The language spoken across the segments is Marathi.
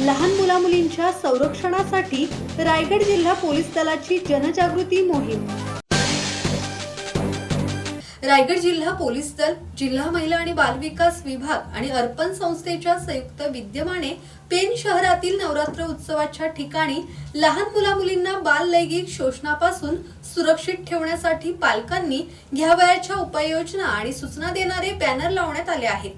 लहान मुलामुलींच्या संरक्षणासाठी रायगड जिल्हा पोलीस दलाची जनजागृती मोहीम. रायगड जिल्हा पोलीस दल जिल्हा महिला आणि बालविकास विभाग आणि अर्पण संस्थेच्या संयुक्त विद्यमाने पेन शहरातील नवरात्र उत्सवाच्या ठिकाणी लहान मुलामुलींना बाल लैंगिक शोषणापासून सुरक्षित ठेवण्यासाठी पालकांनी घ्यावयाच्या उपाययोजना आणि सूचना देणारे बॅनर लावण्यात आले आहेत.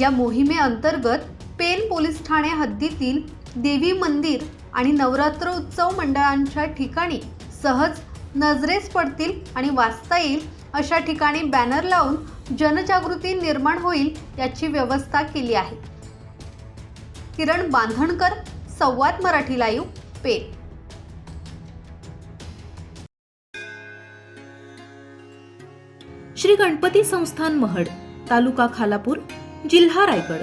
या मोहिमेअंतर्गत पेन पोलीस ठाणे हद्दीतील देवी मंदिर आणि नवरात्र उत्सव मंडळांच्या ठिकाणी सहज नजरेस पडतील आणि वाचता येईल अशा ठिकाणी बॅनर लावून जनजागृती निर्माण होईल याची व्यवस्था केली आहे. किरण बांधणकर संवाद मराठी लाईव्ह पेन श्री गणपती संस्थान महड तालुका खालापूर जिल्हा रायगड.